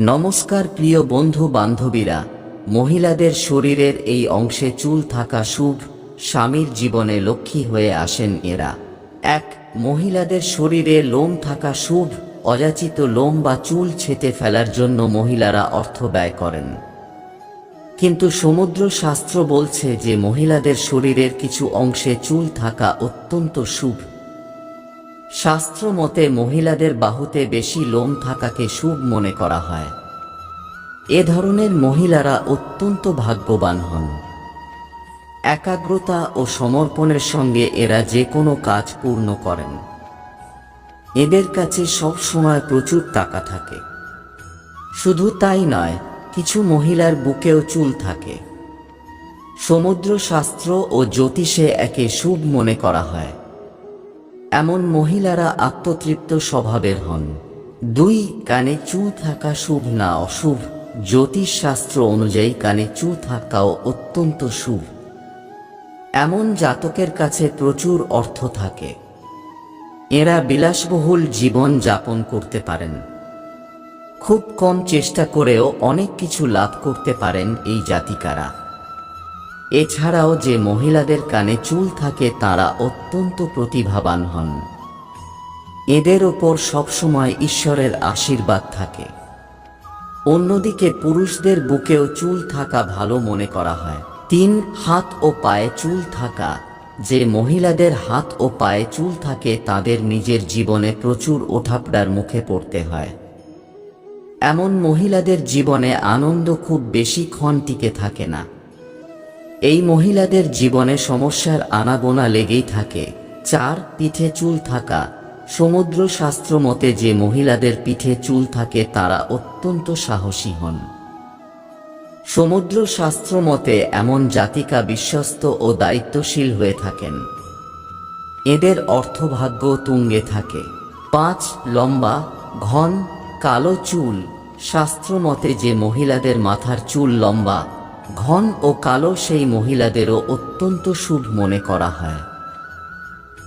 নমস্কার প্রিয় বন্ধু বান্ধবীরা, মহিলাদের শরীরের এই অংশে চুল থাকা শুভ স্বামীর জীবনে লক্ষ্মী হয়ে আসেন এরা। এক, মহিলাদের শরীরে লোম থাকা শুভ, অযাচিত লোম বা চুল ছেঁটে ফেলার জন্য মহিলারা অর্থ ব্যয় করেন। কিন্তু সমুদ্র শাস্ত্র বলছে যে মহিলাদের শরীরের কিছু অংশে চুল থাকা অত্যন্ত শুভ। শাস্ত্র মতে মহিলাদের বাহুতে বেশি লোম থাকাকে শুভ মনে করা হয়। এ ধরনের মহিলারা অত্যন্ত ভাগ্যবান হন। একাগ্রতা ও সমর্পণের সঙ্গে এরা যে কোনো কাজ পূর্ণ করেন। এদের কাছে সব সময় প্রচুর টাকা থাকে। শুধু তাই নয়, কিছু মহিলার বুকেও চুল থাকে। সমুদ্র শাস্ত্র ও জ্যোতিষে একে শুভ মনে করা হয়। এমন মহিলারা আত্মতৃপ্ত স্বভাবের হন। দুই, কানে চুল থাকা শুভ না অশুভ। জ্যোতিষ শাস্ত্র অনুযায়ী কানে চুল থাকাও অত্যন্ত শুভ। এমন জাতকের কাছে প্রচুর অর্থ থাকে। এরা বিলাসবহুল জীবন যাপন করতে পারেন। খুব কম চেষ্টা করেও অনেক কিছু লাভ করতে পারেন এই জাতিকারা। এছাড়াও যে মহিলাদের কানে চুল থাকে তারা অত্যন্ত প্রতিভাবান হন। এদের ওপর সবসময় ঈশ্বরের আশীর্বাদ থাকে। অন্যদিকে পুরুষদের বুকেও চুল থাকা ভালো মনে করা হয়। তিন, হাত ও পায়ে চুল থাকা। যে মহিলাদের হাত ও পায়ে চুল থাকে, তাদের নিজের জীবনে প্রচুর ওঠাপড়ার মুখে পড়তে হয়। এমন মহিলাদের জীবনে আনন্দ খুব বেশিক্ষণ টিকে থাকে না। এই মহিলাদের জীবনে সমস্যার আনাগোনা লেগেই থাকে। চার পিঠে চুল থাকা। সমুদ্র শাস্ত্র মতে যে মহিলাদের পিঠে চুল থাকে তারা অত্যন্ত সাহসী হন। সমুদ্র শাস্ত্র মতে এমন জাতিকা বিশ্বস্ত ও দায়িত্বশীল হয়ে থাকেন। এদের অর্থভাগ্য তুঙ্গে থাকে। পাঁচ, লম্বা, ঘন, কালো চুল। শাস্ত্র মতে যে মহিলাদের মাথার চুল লম্বা ঘন ও কালো সেই মহিলাদেরও অত্যন্ত শুভ মনে করা হয়।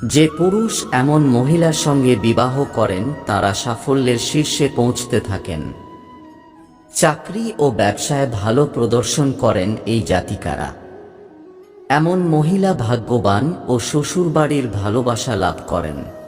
যে পুরুষ এমন মহিলার সঙ্গে বিবাহ করেন, তারা সাফল্যের শীর্ষে পৌঁছতে থাকেন। চাকরি ও ব্যবসায় ভালো প্রদর্শন করেন এই জাতিকারা। এমন মহিলা ভাগ্যবান ও শ্বশুরবাড়ির ভালোবাসা লাভ করেন।